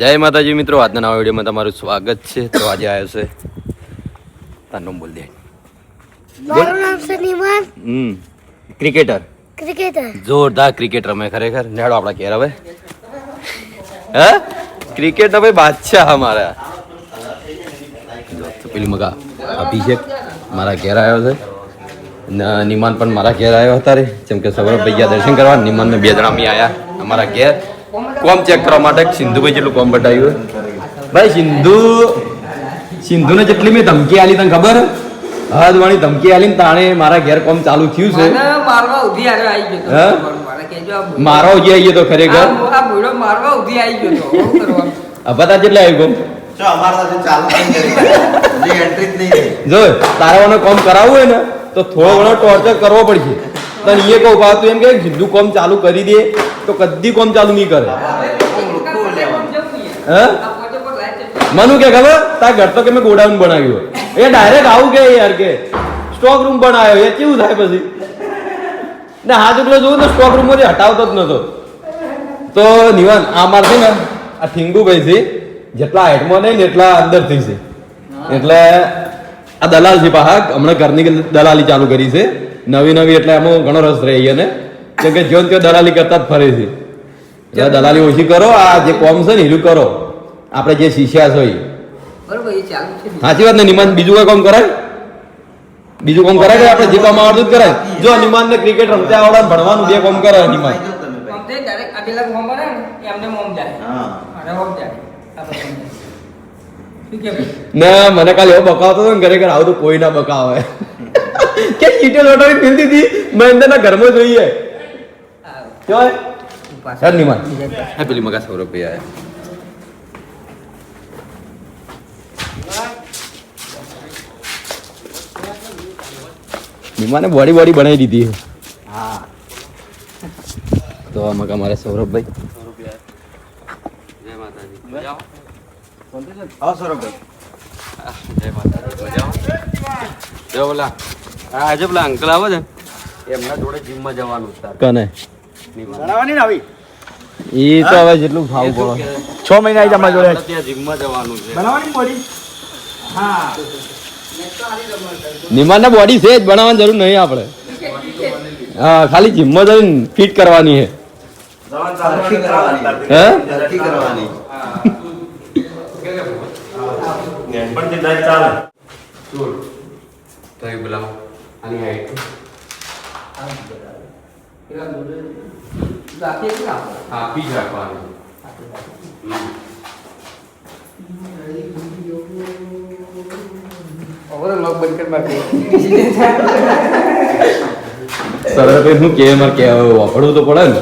જય માતાજી મિત્રો આજના નવા વિડીયોમાં તમારું સ્વાગત છે. તો આજે આવ્યો છે તાનું બોલ દે મારું નામ સનીમાન હમ ક્રિકેટર. ક્રિકેટર. જોરદાર ક્રિકેટ રમે ખરેખર. નેડો આપણા ઘેર હવે. હે? ક્રિકેટ ભાઈ બાદશાહ અમારા. પેલી મગા અભિષેક મારા ઘેર આવ્યો છે. નિમાન પણ મારા ઘેર આવ્યો હતા રે જેમ કે સૌરભ ભૈયા દર્શન કરવા નિમાન બે જણા અમે આવ્યા અમારા ઘેર. કોમ ચેક કરવા માટે સિંધુભાઈ જેટલું કોમ બતાવ્યું ભાઈ સિંધુ સિંધુને જેટલી મેં ધમકી આલી તને ખબર? હદ વાણી ધમકી આલી તાણે મારા ઘેર કોમ ચાલુ થયું છે. મારવા ઉધી આવી ગયો? મારે કહેજો આ ભૂલો- મારો જે આવીએ તો ખરેખર? મારવા ઉધી આવી ગયો તો. શું કરવાનું? અબતા જેટલે આવી ગયો જો તારાઓને કોમ કરાવવું હોય ને તો થોડો ઘણો ટોર્ચર કરવો પડશે. તને એ કહું ભાવ તું એમ કે હિન્દુ કોમ ચાલુ કરી દે તો કદી કોમ ચાલુ નહીં કરે. હે. મનુ કે ખબર? તાર ઘર તો કે મેં ગોડાઉન બનાવ્યું એ ડાયરેક્ટ આવું કે યાર કે સ્ટોક રૂમ બનાવ્યો એ કેવું થાય પછી? ને હાથ ઉપલો જોયું તો સ્ટોક રૂમમાંથી હટાવતો જ નતો. તો નિવાન આ માર છે ને આ થીંગુભાઈ છે જેટલા હાઈટમાં નહીં ને એટલા અંદર થઈ છે. એટલે આ દલાલ છે પાહક હમણાં ઘરની દલાલી ચાલુ કરી છે. નવી નવી એટલે એમાં ઘણો રસ રહે અને. કેમ કે જ્યો ને ત્યો દલાલી કરતા જ ફરે છે. એટલે દલાલી ઓછી કરો આ જે કોમ છે ને એલું કરો. આપણે જે શિષ્યા છો એ બરોબર એ ચાલુ છે સાચી વાત ને નિમાન બીજું કોઈ કામ કરાય? બીજું કામ કરાય આપણે જે કામ આવડતું જ કરાય? જો નિમાન ને ક્રિકેટ રમતા આવડે ભણવાનું બે કામ કરે નિમાન. આમ ને, મને કાલે એવો બકાવતો હતો ને ઘરે આવું તો કોઈ ના બકાવે. કે ચીટે લોટરી ફીલતી હતી મહેન્દ્રના ઘરમાં જોઈએ ઉપાસ. યાર નિમાન હા પેલી મગા સૌરભ ભાઈ આયા. નિમાને બોડી બોડી બનાવી દીધી. હા. તો આ મગા મારે સૌરભભાઈ આવો સૌરભભાઈ જય માતાજી. જય બોલા. આજે પેલા અંકલ આવે છે. એમના જોડે જીમમાં જવાનું છે કને? ભણાવવાની ને આવી? એ તો હવે જેટલું ભાવ બોલો છ મહિના આવી તમારા જોડે. ત્યાં જીમમાં જવાનું છે. બનાવવાની બોડી? હા. નિમાન બોડી છે જ બનાવવાની જરૂર નહીં આપણે. હા ખાલી જીમમાં જઈને ફિટ કરવાની છે. હે? નક્કી કરવાની બોલાવો આની હાઈટ પેલા બોલે, રાખીએ કે ના? આપી જ રાખવાની. હવે લોક બંધ કરી બાકી. સરળ ભાઈ કે મારે કે વાપરવું તો પડે ને?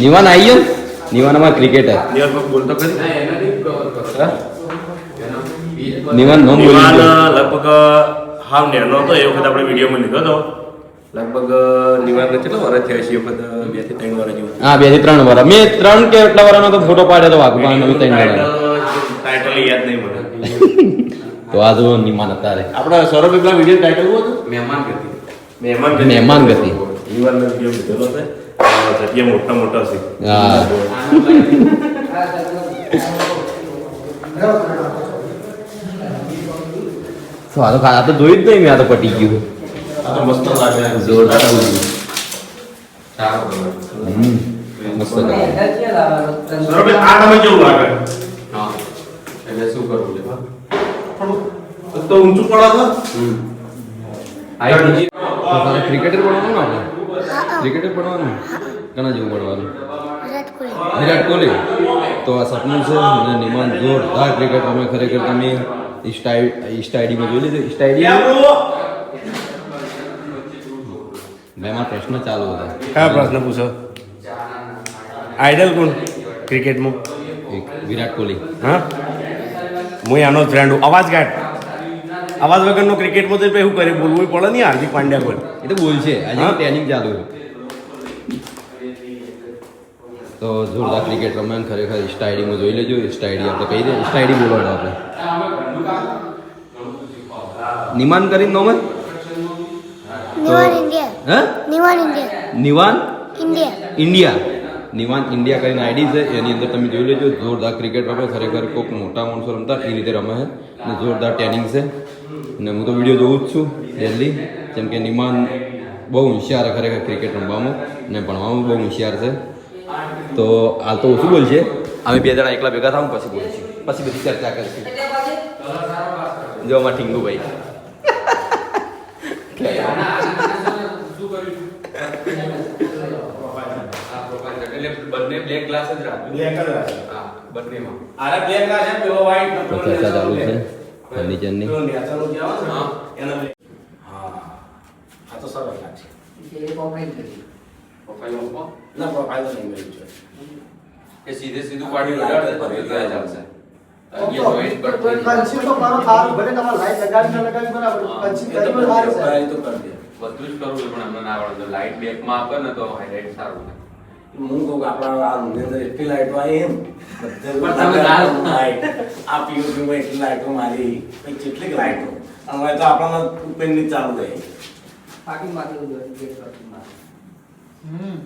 નિવાન આવી ગયો? નિવાન અમાર ક્રિકેટર નિવાન નો બોલી વિમાન નિવાન લગભગ હાવ નેનો હતો એ વખત આપણે વિડીયોમાં લીધો હતો લગભગ નિવાન કેટલો વર્ષ થયો છે વખત બેથી ત્રણ વર્ષ જેવું. હા બેથી ત્રણ વાર મેં ત્રણ કે એટલા વારનો તો ફોટો પાડ્યો તો વાઘુબા નવી ત્રણ વાર ટાઇટલ ટાઇટલ યાદ નહીં મને. તો આ જો નિમાન અત્યારે આપણા સૌરભ વીડિયો ટાઇટલ શું હતું? મહેમાન ગતિ. મહેમાન ગતિ. મહેમાન ગતિ. નિવાનનો વીડિયો લીધેલો છે. જગ્યા મોટા મોટા છે હા. તો આ તો આ તો જોયું જ નહીં મેં આ તો પટી ગયું. આ તો મસ્ત લાગે. જોરદાર હમ. મસ્ત એને કલર. ક્યાં લાવવાનો? તને- સૌરભ આ તમે કેવું લાગે? હા. એટલે શું કરવું છે? તો ઊંચું પડે તો. તારે ક્રિકેટર બનવાનું ને આપણે? ક્રિકેટર બનવાનું કના જેવું બનવાનું વિરાટ કોહલી. તો આ સપનું છે અને નિમાન જોરદાર ક્રિકેટ અમે ખરેખર તમે. સ્ટાઈડીમાં જોઈ લીધું? સ્ટાઈડી મેમાં પ્રશ્ન ચાલુ હતા. કયા પ્રશ્ન પૂછો? આઈડલ કોણ ક્રિકેટમાં? એક વિરાટ કોહલી. હા? હું આનો ફ્રેન્ડ અવાજ કાઢ. અવાજ વગરનો ક્રિકેટમાં તો શું કરે બોલવું પડે નહીં હાર્દિક પાંડ્યા પર. એ તો બોલ છે આજે હા? ટ્રેનિંગ ચાલુ છે. તો જોરદાર ક્રિકેટ રમે ખરેખર સ્ટાઈડીમાં જોઈ લેજો. સ્ટાઈડી આપણે કહી દે સ્ટાઈડી બોલવાનું આપણે. નિમાન કરીને નોમે? નિવાન ઇન્ડિયા. હે? નિવાન? ઇન્ડિયા. કરીને આઈડી છે એની અંદર તમે જોઈ લેજો જોરદાર ક્રિકેટ રમે ખરેખર કોઈક મોટા માણસો રમતા એ રીતે રમે છે. અને જોરદાર ટ્રેનિંગ છે. અને હું તો વીડિયો જોઉં જ છું ડેલી જેમ કે નિમાન બહુ હોશિયાર ખરેખર ક્રિકેટ રમવામાં. અને ભણવામાં બહુ હોશિયાર છે. તો હાલ તો ઓછું બોલશે અમે બે જણા એકલા ભેગા થાઉં પછી બોલશું. પછી બધી ચર્ચા કરીશું. જો અમારા ઠીંગુભાઈ એટલે બંને બ્લેક ગ્લાસ જ હા બંનેમાં આરે બ્લેક ના છે પેલો white ને તો પેલો ચર્ચા ચાલુ છે. ફર્નિચરની. પેલો natural જે આવે છે હા. એના હા આ તો સરસ એ કરી. ના profile ફાયદો નહીં મળ્યું છે કે સીધે સીધું પાડી લગાડે તો એ ચાલશે લાઈટ પણ અમને ના તો લાઇટ બેકમાં આપે ને તો હાઇલાઇટ સારું થાય હું કહું કે આપણા આ રૂમની અંદર એટલી લાઈટો આવી એમ. પણ આ POP એટલી લાઈટો મારી. પછી કેટલીક લાઈટો હવે તો આપણામાં ઉપરની ચાલુ રહી. બાકી માથી ઉડે ગેટ પાકી માં હમ.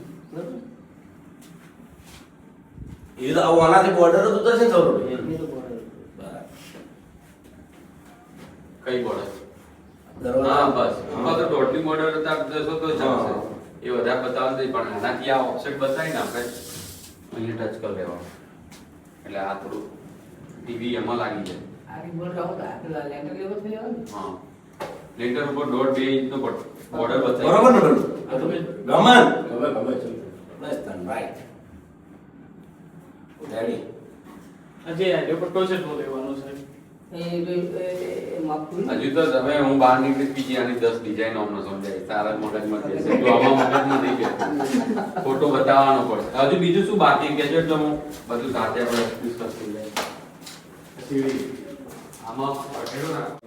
એ તો આવું આનાથી બોર્ડર જ ઉતરશે ને બરાબર. કઈ બોર્ડર દરવાજા- હા બસ. આમાં તો દોઢની બોર્ડર હતા જશો તો ચાલશે. એ વધારે બતાવવા નથી પણ આનાથી આ ઓફસેટ બતાવીને આપણે અહીંયા ટચ કરી લેવાનું. એટલે આ થોડું ટીવી એમાં લાગી જાય. હા. લેન્ટર ઉપર દોઢ બે ઇંચનો બોર્ડર બતાવી. બરોબર ને છે બસ than right. હજી આજો લેવાનો તો તમે હું બહાર નીકળી બીજી આની દસ ડિઝાઇન અમને સમજાય તારા મગજમાં બેસે. આમાં ફોટો બતાવવાનો પડશે હજુ બીજું શું બાકી? કહેજો તો હું બધું સાથે આપણે ડિસ્કસ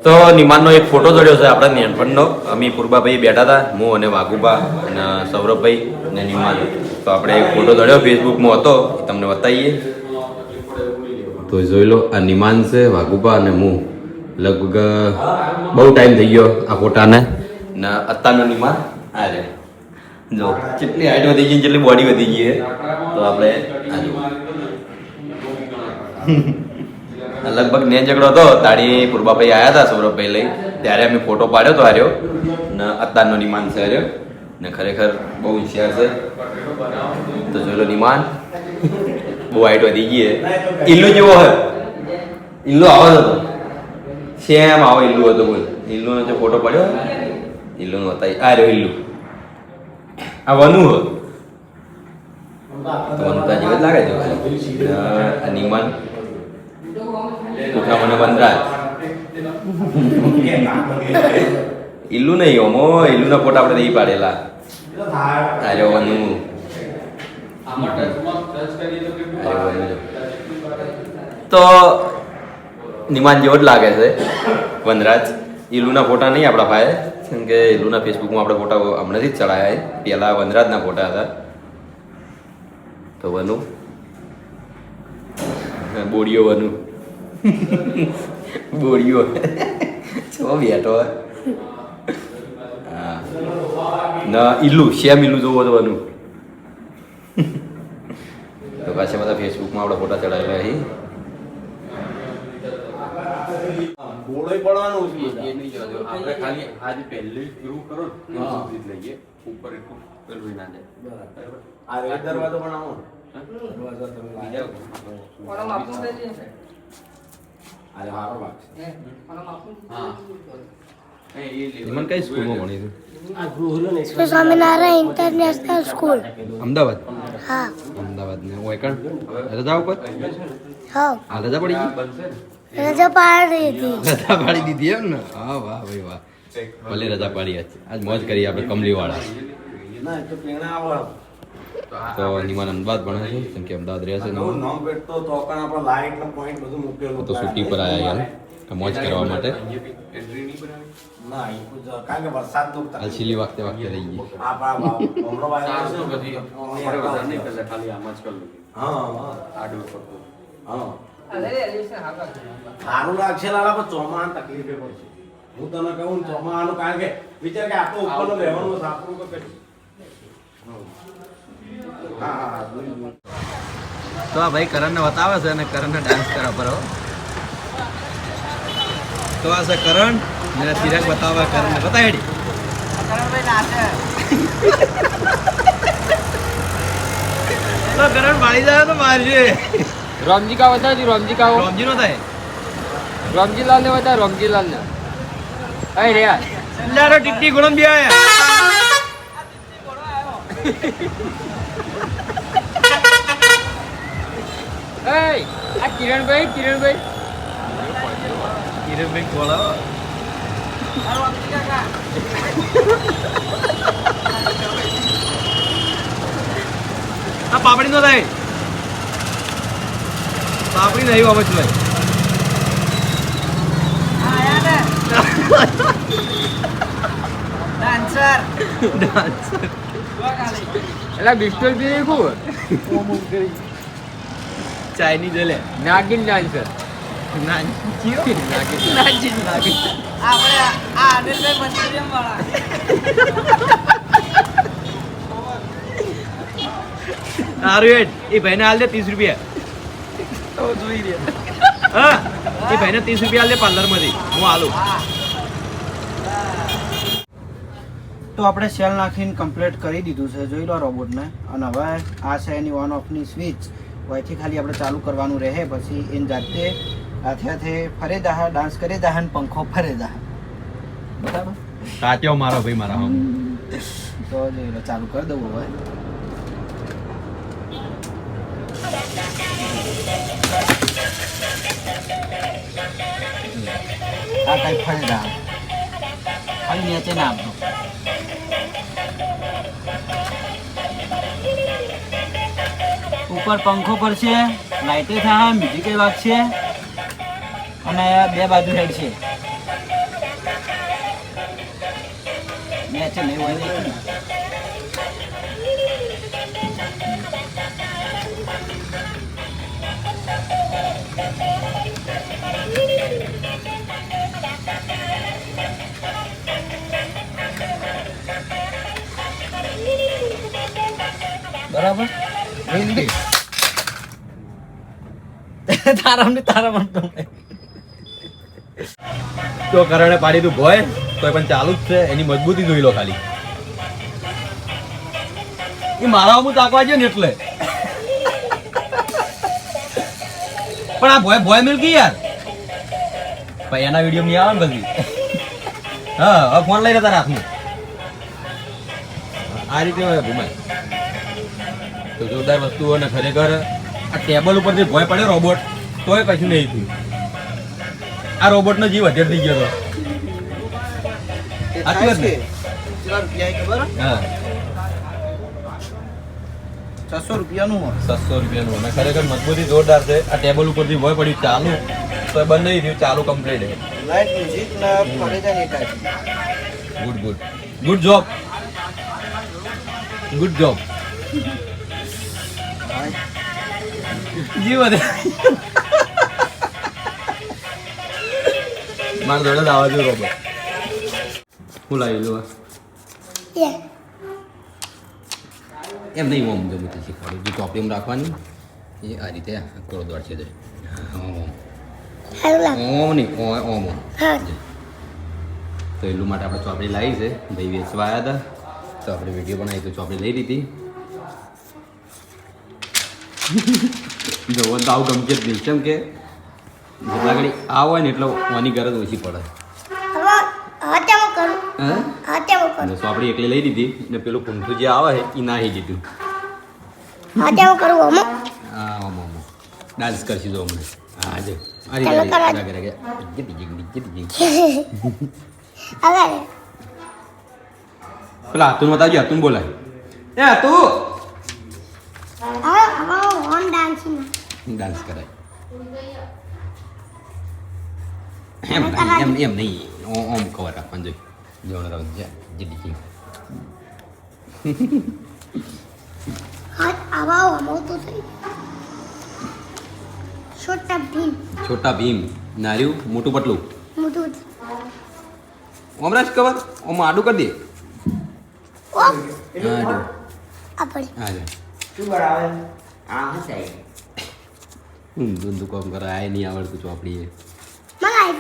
તો નિમાનનો એક ફોટો જોડ્યો છે આપણા નેનપણનો અમે પૂર્વાભાઈ બેઠા હતા હું અને વાઘુભા અને સૌરભભાઈ અને નિમાન તો આપણે એક ફોટો જોડ્યો ફેસબુકમાં હતો તમને બતાવીએ. તો જોઈ લો, આ નિમાન છે, વાઘુબા અને હું લગભગ બહુ ટાઈમ થઈ ગયો આ ફોટાને. ને અત્યારનો નિમાન, આ રે. જો, કેટલી હાઈટ વધી ગઈ કેટલી બોડી વધી ગઈ તો આપણે લગભગ ને ઝઘડો હતો, તાળી પૂર્વાભાઈ આવ્યા હતા, સૌરભભાઈ લઈ. ત્યારે અમે ફોટો પાડ્યો તો હાર્યો. ને અત્યારનો નિમાન છે હાર્યો. ને ખરેખર બહુ હોશિયાર છે. તો જોઈ લો નિમાન બહુ હાઈટ વધી ગઈ ઇલ્લુ જેવો હોય ઇલ્લુ આવો જ હતો. સેમ આવો ઇલ્લુ હતો બોલ. ઇલ્લુનો જે ફોટો પડ્યો ઇલ્લુનો હતા. આ રહ્યો ઇલ્લુ આ વનુ હો તો વનતા જેવો જ લાગે છે. આ નિમાન. ઉઠા મને બંદરા ઇલ્લુ નહીં ઓમો ઇલ્લુના ફોટા આપણે નહીં પાડેલા. આ વનુ અરે વનુ જો. તો નિમાન જેવો જ લાગે છે. વનરાજ ઇલુના ફોટા નહીં આપણા પાસે. કેમ કે ઇલુના ફેસબુકમાં આપણે ફોટા હમણાંથી જ ચડાયા પહેલાં વનરાજના ફોટા હતા. તો વનુ. બોડીઓ વનુ. બોડીઓ. છો બેઠો હા. ના ઇલ્લુ શ્યામ ઇલ્લુ જોવો તો તો પાછા બધા ફેસબુકમાં આપણે ફોટા ચડાવેલા અહીં ગોળોય પડવાનું છે એ નહીં જવા આપણે ખાલી આ જે પહેલી ગ્રુપ કરો ને લઈએ. ઉપર એટલું પેલું ના જાય બરાબર. આ એક દરવાજો પણ આવો દરવાજો તમે બીજા લાવ્યા. કોનો માપું દે છે આજે હારો લાગશે હે કોનો માપું હા. એ એ કઈ સ્કૂલમાં ભણી છે શ્રી સ્વામિનારાયણ ઇન્ટરનેશનલ સ્કૂલ અમદાવાદ? હા. અમદાવાદ ને ઓયકણ? રજા ઉપર? હા. આ રજા પડી ગઈ? રજા પાડી દીધી. રજા પાડી દીધી એમ ને? હા વાહ ભાઈ વાહ. ભલે રજા પાડી આજ. આજ મોજ કરી આપણે કમલી વાળા તો તો નિમાન અમદાવાદ ભણે છે કેમ કે અમદાવાદ રહે છે તો તો પણ લાઈટ નો પોઈન્ટ બધું મૂકેલું તો સુટી પર આયા યાર. મોજ કરવા માટે. અહીંયા બી entry નહીં બનાવી? ના એ કોઈ જ- કારણ કે વરસાદનું હાલ છેલ્લી વખતે રહી ગઈ. કરી સારું લાગશે લાલા પણ ચોમાન તકલીફે પડશે. હું તને કહું ને ચોમાવાનું કારણ કે વિચાર કે આટલો ઉપરનો રહેવાનું સાપરું કે. તો આ ભાઈ કરણને બતાવે છે અને કરણને ડાન્સ કરવા પર હો. તો આ છે કરણ. અને તિરક બતાવે કરણને બતાવી. તો કરણ પાડી જાય તો મારજે. રામજી કા બતાવજી રામજી કા રોમજી નો થાય. રામજીલાલ ને બતાવ રામજીલાલ ને. અરે રે લારો ટીટી ગુણમ બી આયા. એ આ કિરણભાઈ કિરણભાઈ. કિરણભાઈ બોલાવો આ પાપડી નો થાય પાપડી નહીં બાબત ભાઈ એટલે બિસ્ટોલ બી ખૂબ ચાઇનીઝ લે નાગિન ડાન્સર એ ભાઈને હાલ દે ત્રીસ રૂપિયા જોઈ રહ્યા હા એ ભાઈને ત્રીસ રૂપિયા હાલ દે પાર્લરમાંથી હું હાલું તો આપણે સેલ નાખીને કમ્પ્લીટ કરી દીધું છે. જોઈ લો રોબોટને અને હવે આ છે એની ઓન ઓફની સ્વિચ હોયથી ખાલી આપણે ચાલુ કરવાનું રહે. પછી એની જાતે હાથે હાથે ફરે દાહા ડાન્સ કરે દાહા ને પંખો ફરે દાહા. બરાબર? તાત્યો મારો ભાઈ મારા હમ. તો જોઈ ચાલુ કરી દઉં હવે. આ કઈ ફરે દાહા. ફરી નીચે ના આપજો. ઉપર પંખો પર છે લાઇટે થાય મ્યુઝિકે વાગશે. અને બે બાજુ હેડ છે નીચે નહીં હોય નહીં. બરાબર તારા ને તારા પણ ગમે. તો કરણે પાડી તું ભોય તો પણ ચાલુ જ છે. એની મજબૂતી જોઈ લો ખાલી. એ મારા હું તાકવા છે ને એટલે. પણ આ ભોય ભોય મિલકી યાર. ભાઈ, એના વીડિયો નહીં આવે ને બધી. હા, હવે ફોન લઈ લેતા હાથમાં આ રીતે ભૂમાય. તો જોરદાર વસ્તુઓ ને ખરેખર આ ટેબલ ઉપરથી ભોય પડ્યો રોબોટ તોય કશું નહીં થયું. આ રોબોટનો જીવ અધેર થઈ ગયો હતો સાચી વાત ને? છસો રૂપિયાનું છસો રૂપિયાનું અને ખરેખર મજબૂતી જોરદાર છે. આ ટેબલ ઉપરથી ભોય પડ્યું ચાલુ. તો બંધ નહીં થયું ચાલુ કમ્પ્લીટ ને ને good good job good job જીવ મારા દોડે જ આવા જો રોબોટ. હું લાવી લો. એમ નહીં ઓમ જો તે શીખવાડું. જે ચોપડીમાં રાખવાની એ આ રીતે કરો દોડ છે ઓમ. નહીં ઓમ ઓમ તો એટલું માટે આપણે ચોપડી લાવી છે. ભાઈ વેચવા આવ્યા હતા. તો આપણે વીડિયો બનાવી તો ચોપડી લઈ લીધી. જવો તો આવું ગમશે જ નહીં કેમ કે જેટલા ઘડી આ હોય ને એટલે ઓની ગરજ ઓછી પડે. ચોપડી એકલી લઈ દીધી ને પેલું કુંઠું જે આવે એ નાહી દીધું. ડાન્સ કરશી જો અમને હા જો હવે. પેલા હાથું બતાવજો હાથું બોલાય. એ હાથું! ડાન્સ કરાય. એમ એમ એમ નહીં ઓ- ઓમ કવર રાખવાનું જોઈ જોણ હમો તો થઈ છોટા ભીમ છોટા ભીમ નાર્યું મોટું પટલું મોટું ઓમરાજ કવર ઓમ આડું કરી દે જો આપણે જો કામ કરે આય નહીં આવડતું ચોપડી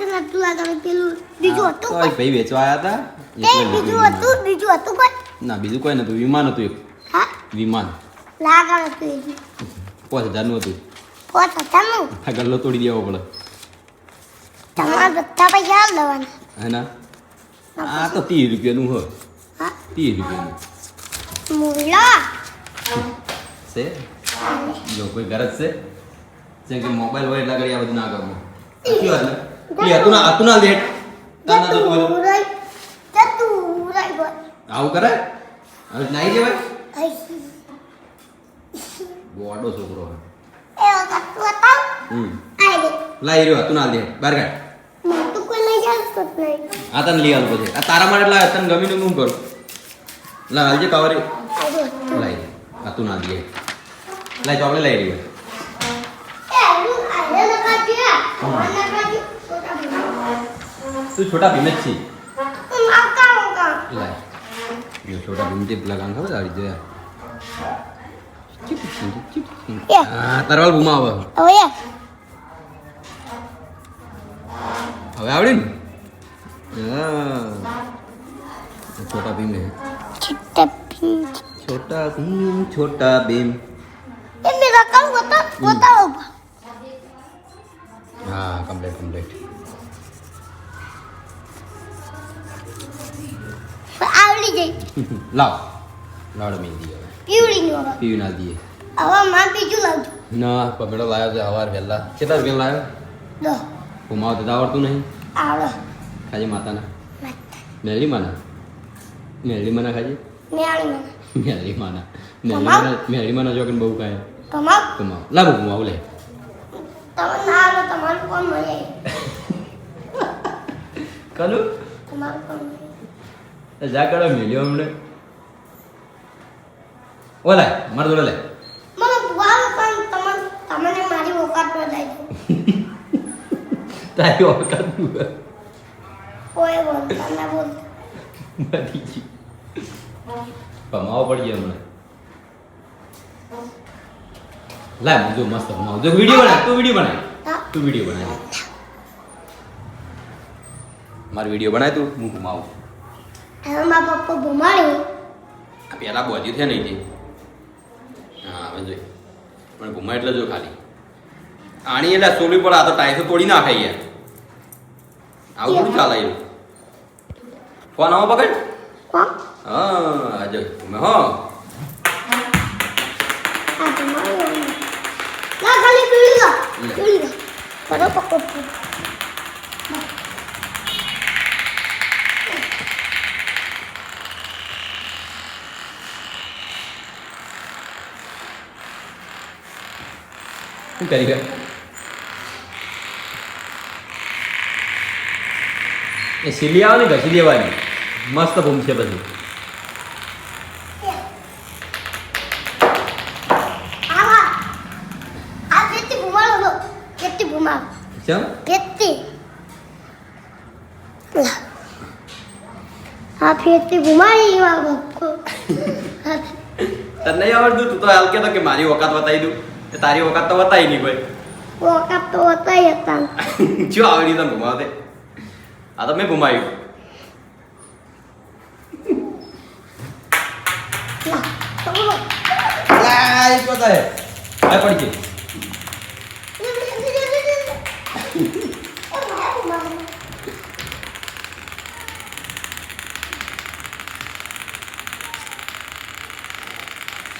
એ મને આઈતું નતું લાગે પેલું બીજું હતું તો ભાઈ વેચવા આવ્યા હતા એ બીજું હતું? વિમાન. બીજું હતું કોઈ? ના બીજું કોઈ નતું. વિમાન હતું એક. હા? વિમાન. લાગે હતું એ બી. પાંચ હજારનું હતું. આ ગલ્લો તોડી દેવો પડે. તમારા બધા પૈસા આલ હે ના? આ તો ત્રીસ રૂપિયાનું હોય. હા? ત્રીસ રૂપિયાનું. મૂલા છે? જો કોઈ ગરજ છે? જેમ કે મોબાઈલ હોય એટલા ઘડી આ બધું ના કરવું. ને એ હતું ના હતું ના લેટ તાર ના જતું હોય તો. જતું જતું રહી બોલ આવું કરે હવે નાઈ જવાય બોડો છોકરો એ વખત તું હતા હમ આઈ લાઈ રહ્યો હતું ના લે બાર કાઢ આ તને લઈ આવું પછી આ તારા માટે લાવ તને ગમીને હું કરું લા હાલજે કવરી લઈ આ તું ના દે લાઈ ચોકલેટ લઈ રહ્યો તું છોટા ભીમ જ છે. છોટા ભીમ તે પેલા ગાંગ ખબર આવી જાય તરવાલ ગુમાવે હવે. આવડે છોટા ભીમ. છોટા ભીમ છોટા ભીમ હા કમ્પ્લીટ કમ્પ્લીટ આવડી જઈ લાવ લાડ મેં દી હવે પીવડી નો પીવી ના દઈએ હવે માં બીજું લાવજો ના પમેડો લાવ્યો છે હવાર વહેલા કેટલા રૂપિયા લાવ્યો દો ઘુમાવ તો આવડતું નહીં આવડો ખાજી માતાના મેલી માના મેલી માના ખાજી મેળી મને મેલી માના મેલી ઘુમાવ? માના મેલી માના જોગન બહુ કાંઈ કમાવ ઘુમાવ લાવ ઘુમાવ લે તમે ના આવો તમારું કોણ મળે કલું તમારું કોણ મળે જા કરો મેલ્યો હમણે ઓલા માર જોડે લે મને બુઆ પણ તમને તમને મારી ઓકાત પર લઈ તારી ઓકાત કોઈ બોલતા ના બોલતા બધી ગઈ પડી જાય હમણાં લાય જો મસ્ત કમાવો જો વીડિયો બનાય તું વીડિયો બનાય તું વીડિયો બનાય મારો વીડિયો બનાય તું હું ઘુમાવું હવે મારા પપ્પા ભમાડ્યું આ પેલા બોજી છે નહીં હા હવે જોઈ. પણ ઘુમાય એટલે જો ખાલી. આણી એટલે સોલી પડે આ તો ટાઈસો તોડી નાખે યાર. આવું થોડું ચાલે એવું ફોન આવો પકડ. હા આજે તમે હો. ના ખાલી પીળી લે. પીળી ગા કરો પપ્પા. શું કરી ગયા એ સીલી આવે ને ઘસી દેવાની મસ્ત ભૂમ છે બધું ચમ કેટલી આ ફેરતી ભમાડી એવા બક્કો તને નહીં આવડતું તું તો હાલ કહેતો કે મારી વખત બતાવી દઉં તારી ઓકાત તો બતાવી નહીં કોઈ. વખત તો હતા હતા. જો આવડી તને ઘુમાવતે આ તો મેં ઘુમાવ્યું વાત હે આ પડી ગઈ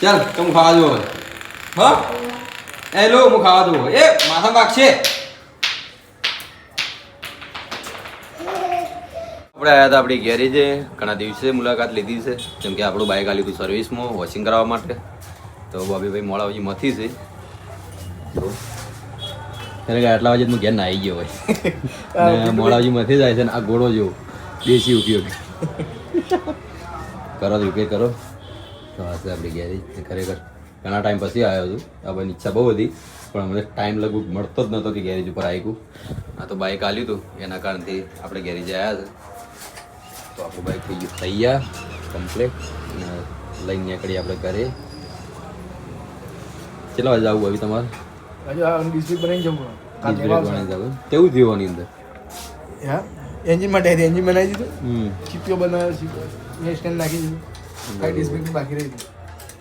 ચાલ તમે ખાવા જો હવે. હા? એ લો હું ખાવા દઉં એ માથા વાગશે આપણે આવ્યા હતા આપણી ગેરેજે ઘણા દિવસે મુલાકાત લીધી છે. જેમ કે આપણું બાઇક આલ્યું હતું સર્વિસમાં વોશિંગ કરાવવા માટે. તો બોબીભાઈ મોડા પછી મથી છે. તો ત્યારે કે આટલા વાગે હું ઘેર નાહી ગયો હોય. મોડાવજી મથી જાય છે ને આ ઘોડો જેવો દેશી ઉપયોગ. કરો તો રિપેર કરો. તો છે આપણી ગેરેજ ખરેખર. ઘણા ટાઈમ પછી આવ્યો છું. આ બધી ઈચ્છા બહુ હતી પણ અમને ટાઈમ લગભગ મળતો જ નહોતો કે ગેરેજ ઉપર આવ્યું આ તો બાઇક આલ્યું હતું એના કારણથી આપણે ગેરેજે આવ્યા છે. તો આપણું બાઈક થઈ ગયું તૈયાર કમ્પ્લેટ અને લઈને નીકળી આપણે ઘરે. કેટલા વાગે જવું આવી તમારે? હજુ આ ડિસ્પ્લે બનાવી જવું કેવું થયું આની અંદર? હા? એન્જિન માટે એન્જિન બનાવી દીધું? હમ. ચીપિયો બનાવ્યો છે નાખી દીધું. ખાલી ડિસ્પ્લે બાકી રહી હતી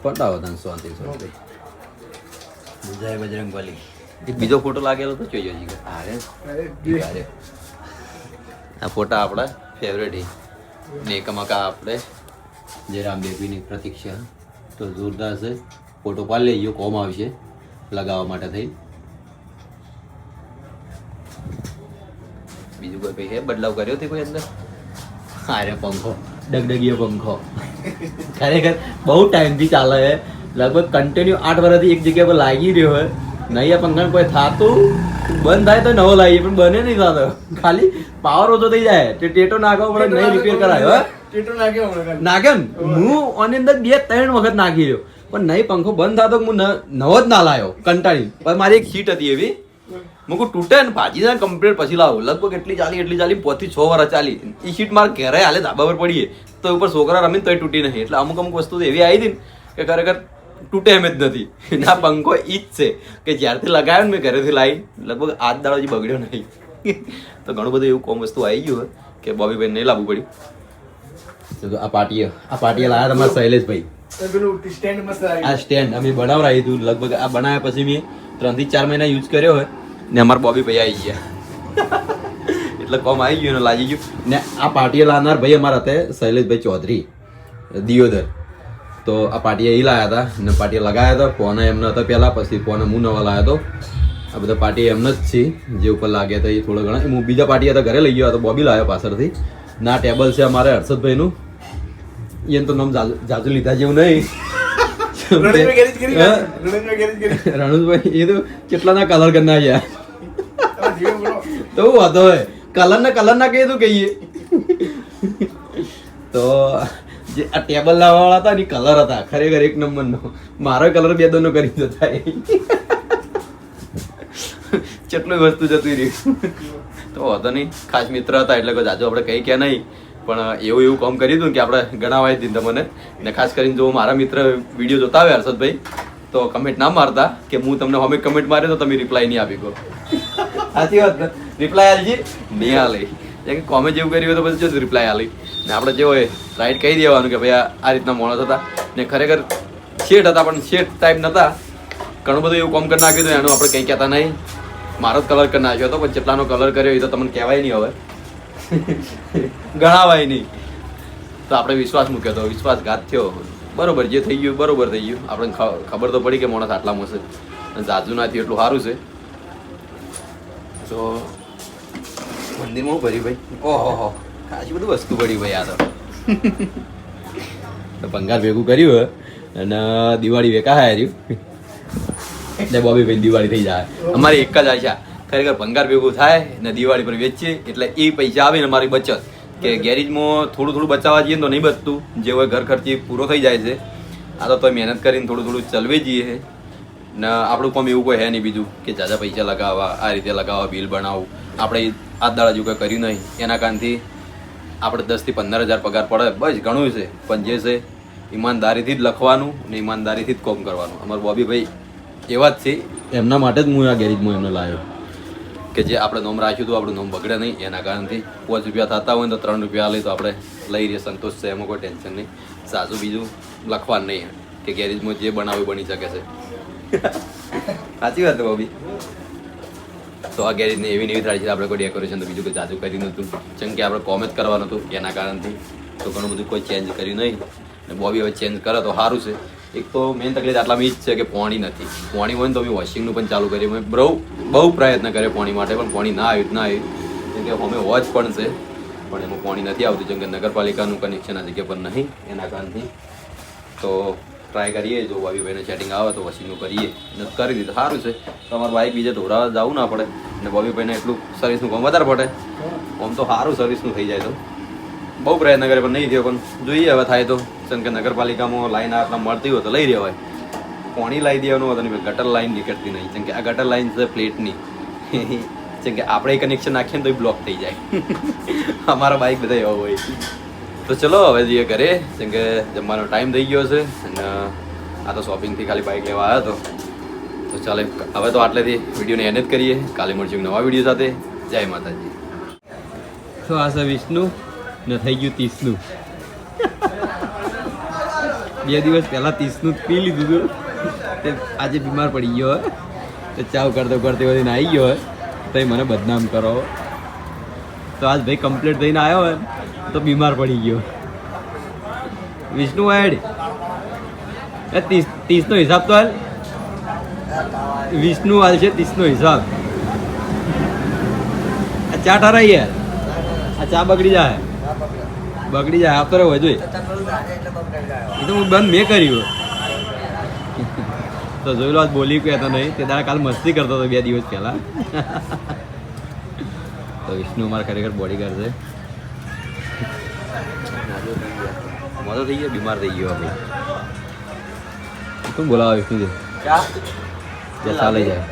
પટાવો તને શાંતિ શાંતિ જય બજરંગ બલી. એક બીજો ફોટો લાગેલો તો જોઈએ હજી અરે અરે આ ફોટા આપણા ફેવરેટ ને એકમકા આપણે જયરામ બેબીની પ્રતીક્ષા તો જોરદાર છે. ફોટો પાડી લઈએ કોમ આવશે લગાવવા માટે થઈ. બીજું કોઈ ભાઈ હે બદલાવ કર્યો તે કોઈ અંદર? અરે પંખો. ડગડગીયો પંખો. ખરેખર બહુ ટાઈમથી ચાલે છે. લગભગ કન્ટિન્યુ આઠ વર્ષથી એક જગ્યા પર લાગી રહ્યો હોય નહીં આ પંખાને કોઈ થાતું? બંધ થાય તો નવો લાવીએ પણ બને નહીં થતો. ખાલી પાવર ઓછો થઈ જાય. તે ટેટો નાખવો પડે નહીં રિપેર કરાયો ટેટો નાખ્યો નાખ્યો ને? હું આની અંદર બે ત્રણ વખત નાખી રહ્યો. પણ નહીં પંખો બંધ થતો હું નવો જ ના લાયો. કંટાળી. પણ મારી એક સીટ હતી એવી. મું કહું તૂટે ને ભાજી જાય કમ્પ્લીટ પછી લાવો. લગભગ એટલી ચાલી એટલી ચાલી પોથી છ વર્ષ ચાલી. એ શીટ મારે ઘેરે હાલે ધાબા પર પડીએ. તો ઉપર છોકરા રમીને તોય તૂટી નહીં. એટલે અમુક અમુક વસ્તુ એવી આવી હતી ને કે ખરેખર તૂટે એમ જ નથી. ના પંખો એ જ છે કે જ્યારથી લગાવ્યો ને મેં ઘરેથી લાવી લગભગ આજ દાડો હજી બગડ્યો નહીં. તો ઘણું બધું એવું કોમ વસ્તુ આવી ગયું કે બોબીભાઈ નહીં લાવવું પડ્યું. આ પાટીએ આ પાટીએ લાયા તમારા શૈલેષભાઈ. સ્ટેન્ડ આ સ્ટેન્ડ અમે બનાવરાયું હતું લગભગ આ બનાવ્યા પછી મેં ત્રણથી ચાર મહિના યુઝ કર્યો હોય. ને અમારા બોબી ભાઈ આવી ગયા. એટલે કોમ આવી ગયું ને લાગી ગયું. ને આ પાટીએ લાવનાર ભાઈ અમારા હતા શૈલેષભાઈ ચૌધરી દિયોદર. તો આ પાટીએ એ લાયા હતા ને પાટીએ લગાયા હતા. ફોન એમને હતા પહેલા પછી ફોન હું નવા લાવ્યો હતો આ બધા પાટી એમને જ છે. જે ઉપર લાગ્યા હતા એ થોડા ઘણા. હું બીજા પાટી હતા ઘરે લઈ ગયો હતો બોબી લાવ્યો પાછળથી. ના ટેબલ છે અમારે હર્ષદભાઈનું. એને તો નામ જાજુ લીધા જેવું નહીં. રણુજભાઈ એ તો કેટલાના કલર કરી નાખ્યા. તો વાંધો હોય? કલર કલરના કલર ના કહીએ તો કહીએ. તો જે આ ટેબલ લાવવા વાળા હતા ને કલર હતા, ખરેખર એક નંબરનો. મારો કલર બે દોનો કરી થાય કેટલું વસ્તુ જતી રહી. તો વાંધો નહીં. ખાસ મિત્ર હતા એટલે કોઈ જાજુ આપણે કંઈ કે નહીં. પણ એવું એવું કામ કરી દીધું કે આપણે ગણાવાય દીધું તમને. ને ખાસ કરીને જો મારા મિત્ર વીડિયો જોતા હોય હર્ષદભાઈ, તો કમેન્ટ ના મારતા કે હું તમને હોમે કમેન્ટ માર્યો તો તમે રિપ્લાય નહીં આપી કહો સાચી વાત રિપ્લાય આલજી નહીં આલે. કે કોમેન્ટ જેવું કર્યું હોય તો પછી જો રિપ્લાય આલી. ને આપણે જે હોય રાઈટ કહી દેવાનું કે ભાઈ આ રીતના માણસ હતા. ને ખરેખર શેઠ હતા, પણ શેઠ ટાઈપ નતા. ઘણું બધું એવું કોમ કરી નાખ્યું હતું, એનું આપણે કંઈ કહેતા નહીં. મારો જ કલર કરી નાખ્યો હતો, પણ જેટલાનો કલર કર્યો એ તો તમને કહેવાય નહીં હવે. ગણાવાય નહીં. તો આપણે વિશ્વાસ મૂક્યો હતો વિશ્વાસઘાત થયો. બરોબર જે થઈ ગયું, બરોબર થઈ ગયું. આપણે ખબર તો પડી કે માણસ આટલા મોસે જાજુ ના થયું એટલું સારું છે. તો મંદિરમાં હું ભર્યું ભાઈ. ઓહો ખાસી બધું વસ્તુ પડી ભાઈ આ તો. ભંગાર ભેગું કર્યું અને દિવાળી વેકા હાર્યું. એટલે બોબી ભાઈ દિવાળી થઈ જાય. અમારી એક જ આશા. ખરેખર ભંગાર ભેગું થાય ને દિવાળી પર વેચીએ એટલે એ પૈસા આવે ને અમારી બચત. કે ગેરેજમાં થોડું થોડું બચાવવા જઈએ તો નહીં બચતું. જે હોય ઘર ખર્ચી પૂરો થઈ જાય છે. આ તો તોય મહેનત કરીને થોડું થોડું ચલવી જઈએ ને આપણું કામ એવું કોઈ હે નહીં બીજું કે જાજા પૈસા લગાવવા આ રીતે લગાવવા બિલ બનાવવું. આપણે આ દાડા જેવું કંઈ કર્યું નહીં. એના કારણથી આપણે દસથી પંદર હજાર પગાર પડે. બસ ઘણું છે. પણ જે છે ઈમાનદારીથી જ લખવાનું ને ઈમાનદારીથી જ કોમ કરવાનું. અમારું બોબીભાઈ એવા જ છે. એમના માટે જ હું આ ગેરેજમાં એમને લાવ્યો કે જે આપણે નોમ રાખ્યું હતું આપણું નોમ બગડે નહીં. એના કારણથી પાંચ રૂપિયા થતા હોય તો ત્રણ રૂપિયા લઈ તો આપણે લઈ રહીએ સંતોષ છે. એમાં કોઈ ટેન્શન નહીં. સાચું બીજું લખવાનું નહીં. કે ગેરેજમાં જે બનાવ્યું બની શકે છે. સાચી વાત છે બોબી. તો આ ગેરેજને એવી નવી થાળી છે આપણે કોઈ ડેકોરેશન તો બીજું કોઈ જાજુ કર્યું નહોતું. જેમ કે આપણે કોમ જ કરવાનું હતું એના કારણથી તો ઘણું બધું કોઈ ચેન્જ કર્યું નહીં. અને બોબી હવે ચેન્જ કરે તો સારું છે. એક તો મેઇન તકલીફ આટલામાં એ જ છે કે પાણી નથી. પાણી હોય ને તો અમે વોશિંગનું પણ ચાલુ કર્યું અમે બહુ બહુ પ્રયત્ન કર્યો પાણી માટે, પણ પાણી ના આવ્યું ના આવ્યું. કેમ કે અમે વોચ પણ છે, પણ એમાં પાણી નથી આવતું. જેમ કે નગરપાલિકાનું કનેક્શન આ જગ્યા પર નહીં, એના કારણથી. તો ટ્રાય કરીએ, જો બોબીભાઈને સેટિંગ આવે તો વસીનું કરીએ. અને કરી દીધું, સારું છે. તો અમારું બાઇક બીજે ઢોરાવા જવું ના પડે. અને બોબીભાઈને એટલું સર્વિસનું કામ વધારે પડે. આમ તો સારું સર્વિસનું થઈ જાય તો. બહુ પ્રયત્ન કરે પણ નહીં થયો. પણ જોઈએ હવે થાય તો. જેમ કે નગરપાલિકામાં લાઈન આટલા મળતી હોય તો લઈ રહ્યા હોય કોણી લાવી દેવાનું હતું નહીં, ગટર લાઈન નીકળતી નહીં. જેમ કે આ ગટર લાઈન છે પ્લેટની જેમ કે આપણે કનેક્શન નાખીએ ને તો બ્લોક થઈ જાય. અમારા બાઇક બધા એવા હોય. તો ચલો, હવે જઈએ ઘરે કેમ કે જમવાનો ટાઈમ થઈ ગયો છે અને આ તો શોપિંગથી ખાલી બાઇક લેવા આવ્યો હતો. તો ચાલે, હવે તો આટલેથી વિડીયોને એને જ કરીએ. કાલે મળશું નવા વીડિયો સાથે. જય માતાજી. તો આ છે વિષ્ણુ? ને થઈ ગયું ત્રીસનું બે દિવસ પહેલાં ત્રીસનું પી લીધું હતું તે આજે બીમાર પડી ગયો હોય તે ચાવ કરતો કરતી વધી આવી ગયો હોય તો એ મને બદનામ કરો. તો આજ ભાઈ કમ્પ્લીટ થઈને આવ્યો હોય તો બીમાર પડી ગયો. વિષ્ણુ એડ એ ત્રીસ, ત્રીસનો હિસાબ તો હાલ. વિષ્ણુ હાલ છે ત્રીસનો હિસાબ. આ ચા ઠરાઈ યાર આ ચા બગડી જાય. બગડી જાય. આપતો રહ્યો જોઈએ એ તો હું બંધ મેં કર્યું. તો જોઈ લો આજ બોલી કહેતો નહીં. તે દાડા કાલ મસ્તી કરતો હતો બે દિવસ પહેલાં. તો વિષ્ણુ અમારા ખરેખર બોડીગાર્ડ છે. મોટો થઈ ગયો બીમાર થઈ ગયો આપણે કોણ બોલાવા વિષ્ણુ છે ચાલે જાય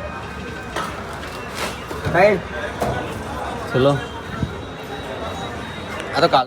ચલો આ તો કાલ